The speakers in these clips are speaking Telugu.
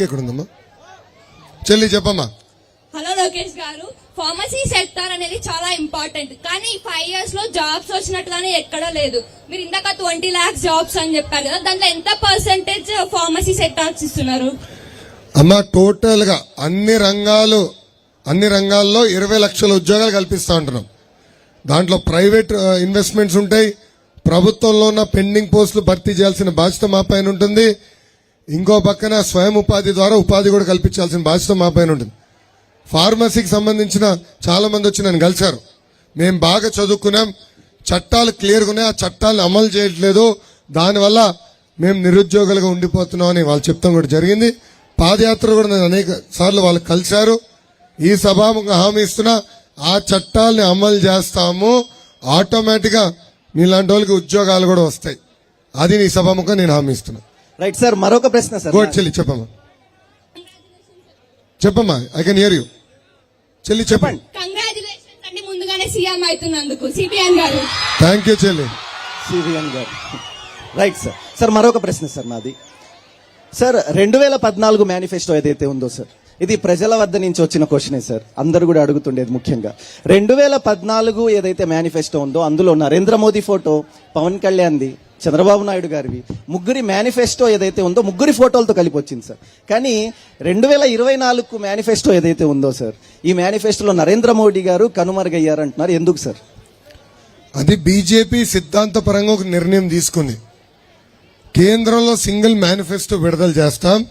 మైక్ ఎక్కడ ఉందమ్మా చెల్లి చెప్పమ్మా. హలో లోకేష్ గారు ఫార్మసీ సెక్టర్ అనేది చాలా ఇంపార్టెంట్ కానీ ఫైవ్ ఇయర్స్లో జాబ్స్ వచ్చినట్టుగానే ఎక్కడా లేదు. మీరు ఇందాక ట్వంటీ లాక్స్ జాబ్స్ అని చెప్పారు కదా దాంట్లో ఎంత పర్సెంటేజ్ ఫార్మసీ సెక్టార్స్ ఇస్తున్నారు? అమ్మ టోటల్గా అన్ని రంగాలు అన్ని రంగాల్లో ఇరవై లక్షల ఉద్యోగాలు కల్పిస్తా ఉంటున్నాం. దాంట్లో ప్రైవేట్ ఇన్వెస్ట్మెంట్స్ ఉంటాయి. ప్రభుత్వంలో ఉన్న పెండింగ్ పోస్టులు భర్తీ చేయాల్సిన బాధ్యత మా పైన ఉంటుంది. ఇంకో పక్కన స్వయం ఉపాధి ద్వారా ఉపాధి కూడా కల్పించాల్సిన బాధ్యత మా పైన ఉంటుంది. ఫార్మసీకి సంబంధించిన చాలా మంది వచ్చి నన్ను కలిశారు. మేము బాగా చదువుకున్నాం. చట్టాలు క్లియర్గా ఉన్నాయి. ఆ చట్టాలను అమలు చేయట్లేదు. దానివల్ల మేము నిరుద్యోగులుగా ఉండిపోతున్నాం అని వాళ్ళు చెప్తాం కూడా జరిగింది. పాదయాత్ర కూడా నేను అనేక సార్లు వాళ్ళు కలిశారు. ఈ సభాముఖంగా హామీ ఇస్తున్నా ఆ చట్టాలని అమలు చేస్తాము. ఆటోమేటిక్గా మీలాంటి వాళ్ళకి ఉద్యోగాలు కూడా వస్తాయి. అది నీ సభాముఖం నేను హామీ ఇస్తున్నా. రైట్ సార్ మరొక ప్రశ్న సార్ గోడ్ చెల్లి చెప్పమ్మా. చెప్పమ్మా ఐ కెన్ హియర్ యూ చెల్లి చెప్పండి. కంగ్రాచులేషన్స్ అండి ముందుగానే సీఎం అవుతున్నందుకు సిపిఎన్ గారు. థ్యాంక్ యూ చెల్లి. సివిఎన్ గారు. రైట్ సార్ సార్ మరొక ప్రశ్న సార్ నాది సార్ రెండు వేల పద్నాలుగు మేనిఫెస్టో ఏదైతే ఉందో సార్ ఇది ప్రజల వద్ద నుంచి వచ్చిన క్వశ్చనే సార్ అందరు కూడా అడుగుతుండేది ముఖ్యంగా. రెండు వేల పద్నాలుగు ఏదైతే మేనిఫెస్టో ఉందో అందులో నరేంద్ర మోదీ ఫోటో పవన్ కళ్యాణ్ది చంద్రబాబు నాయుడు గారివి. ముగ్గురి మేనిఫెస్టో ఏదైతే ఉందో ముగ్గురి ఫోటోలతో కలిపి వచ్చింది సార్. కానీ రెండు వేల ఇరవై నాలుగు మేనిఫెస్టో ఏదైతే ఉందో సార్ ఈ మేనిఫెస్టోలో నరేంద్ర మోడీ గారు కనుమరుగయ్యారంటున్నారు. ఎందుకు సార్? అది బీజేపీ సిద్ధాంతపరంగా ఒక నిర్ణయం తీసుకుంది. కేంద్రంలో సింగిల్ మేనిఫెస్టో విడుదల చేస్తాం.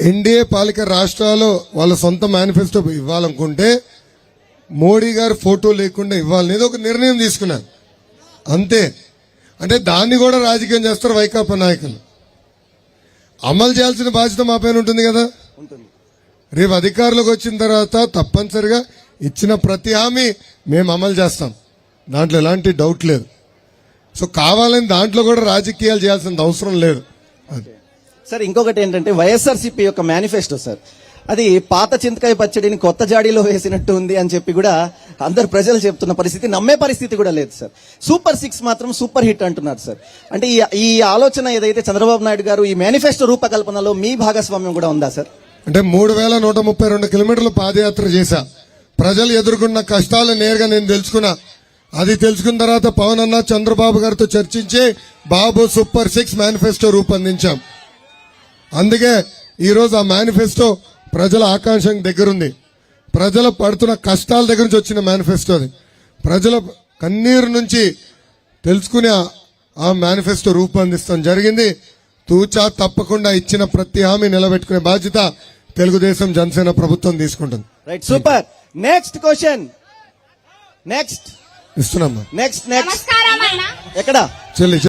ఎన్డీఏ పాలిక రాష్ట్రాల్లో వాళ్ళ సొంత మేనిఫెస్టో ఇవ్వాలనుకుంటే మోడీ గారు ఫోటో లేకుండా ఇవ్వాలనేది ఒక నిర్ణయం తీసుకున్నారు. అంతే. అంటే దాన్ని కూడా రాజకీయం చేస్తారు వైకాపా నాయకులు. అమలు చేయాల్సిన బాధ్యత మా పైన ఉంటుంది కదా? రేపు అధికారులకు వచ్చిన తర్వాత తప్పనిసరిగా ఇచ్చిన ప్రతి హామీ మేము అమలు చేస్తాం. దాంట్లో ఎలాంటి డౌట్ లేదు. సో కావాలని దాంట్లో కూడా రాజకీయాలు చేయాల్సిన అవసరం లేదు. సార్ ఇంకొకటి ఏంటంటే వైఎస్ఆర్సీపీ యొక్క మేనిఫెస్టో సార్. అది పాత చింతకాయ పచ్చడిని కొత్త జాడీలో వేసినట్టు ఉంది అని చెప్పి కూడా అందరు ప్రజలు చెప్తున్న పరిస్థితి నమ్మే పరిస్థితి కూడా లేదు సార్. సూపర్ సిక్స్ మాత్రం సూపర్ హిట్ అంటున్నారు సార్. అంటే ఈ ఈ ఆలోచన ఏదైతే చంద్రబాబు నాయుడు గారు ఈ మేనిఫెస్టో రూపకల్పనలో మీ భాగస్వామ్యం కూడా ఉందా సార్? అంటే మూడు వేల నూట ముప్పై రెండు కిలోమీటర్లు పాదయాత్ర చేశా. ప్రజలు ఎదుర్కొన్న కష్టాలు నేరుగా నేను తెలుసుకున్నా. అది తెలుసుకున్న తర్వాత పవన్ అన్న చంద్రబాబు గారితో చర్చించి బాబు సూపర్ సిక్స్ మేనిఫెస్టో రూపొందించాం. అందుకే ఈరోజు ఆ మేనిఫెస్టో ప్రజల ఆకాంక్ష దగ్గరుంది. ప్రజలు పడుతున్న కష్టాల దగ్గర నుంచి వచ్చిన మేనిఫెస్టో అది. ప్రజల కన్నీరు నుంచి తెలుసుకునే ఆ- మేనిఫెస్టో రూపొందిస్తాం. జరిగింది తూచా తప్పకుండా ఇచ్చిన ప్రతి హామీ నిలబెట్టుకునే బాధ్యత తెలుగుదేశం జనసేన ప్రభుత్వం తీసుకుంటుంది. Right super next question next ఇస్తున్నామ్మా next next ఎక్కడ? చెల్లి